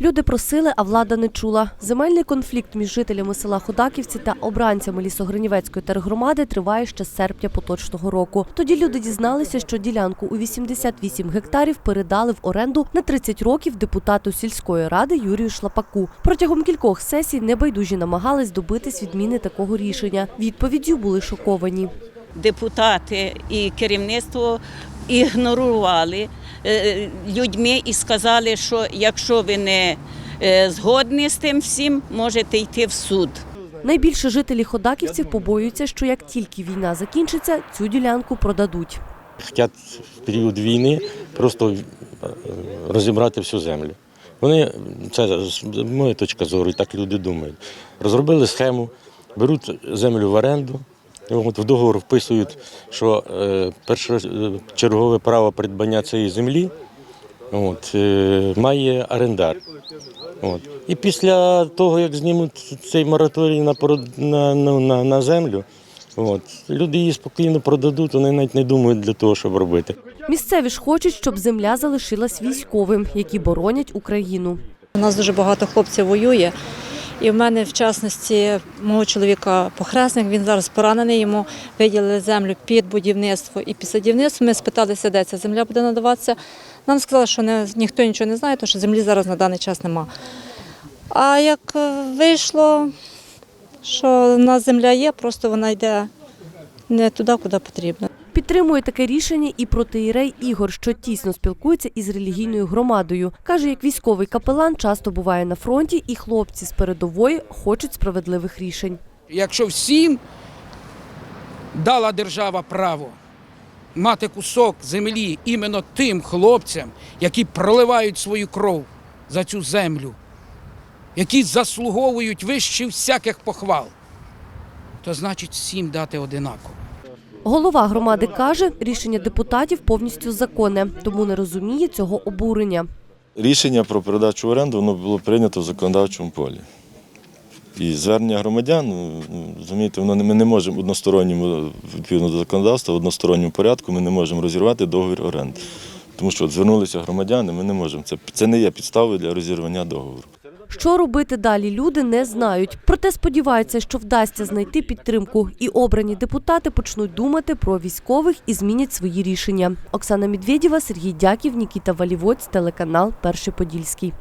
Люди просили, а влада не чула. Земельний конфлікт між жителями села Ходаківці та обранцями лісогринівецької тергромади триває ще з серпня поточного року. Тоді люди дізналися, що ділянку у 88 гектарів передали в оренду на 30 років депутату сільської ради Юрію Шлапаку. Протягом кількох сесій небайдужі намагались добитись відміни такого рішення. Відповіддю були шоковані. депутати і керівництво ігнорували людьми і сказали, що якщо ви не е, згодні з тим всім, можете йти в суд. Найбільше жителі ходаківців побоюються, що як тільки війна закінчиться, цю ділянку продадуть. Хотять в період війни просто е, розібрати всю землю. Вони, це з моєї точки зору, і так люди думають. Розробили схему, беруть землю в оренду, от в договор вписують, що е, першочергове право придбання цієї землі от, е, має орендар. От. І після того, як знімуть цей мораторій на, на, на, на землю, от, люди її спокійно продадуть, вони навіть не думають для того, щоб робити. Місцеві ж хочуть, щоб земля залишилась військовим, які боронять Україну. У нас дуже багато хлопців воює. І в мене, в частності, мого чоловіка похресник, він зараз поранений, йому виділили землю під будівництво і під садівництво. Ми спиталися, де ця земля буде надаватися. Нам сказали, що не, ніхто нічого не знає, тому що землі зараз на даний час нема. А як е, вийшло, що в нас земля є, просто вона йде не туди, куди потрібно. Підтримує таке рішення і протиєрей Ігор, що тісно спілкується із релігійною громадою. Каже, як військовий капелан часто буває на фронті, і хлопці з передової хочуть справедливих рішень. Якщо всім дала держава право мати кусок землі іменно тим хлопцям, які проливають свою кров за цю землю, які заслуговують вище всяких похвал, то значить всім дати одинаково. Голова громади каже, рішення депутатів повністю законне, тому не розуміє цього обурення. Рішення про передачу в оренду воно було прийнято в законодавчому полі. І звернення громадян, ну, розумієте, воно ми не можемо односторонньому, відповідно до законодавства, в односторонньому порядку ми не можемо розірвати договір оренди. Тому що от звернулися громадяни, ми не можемо. Це, це не є підставою для розірвання договору. Що робити далі, люди не знають. Проте сподіваються, що вдасться знайти підтримку, і обрані депутати почнуть думати про військових і змінять свої рішення. Оксана Медведєва, Сергій Дяків, Нікіта Валівоць, телеканал Перший Подільський.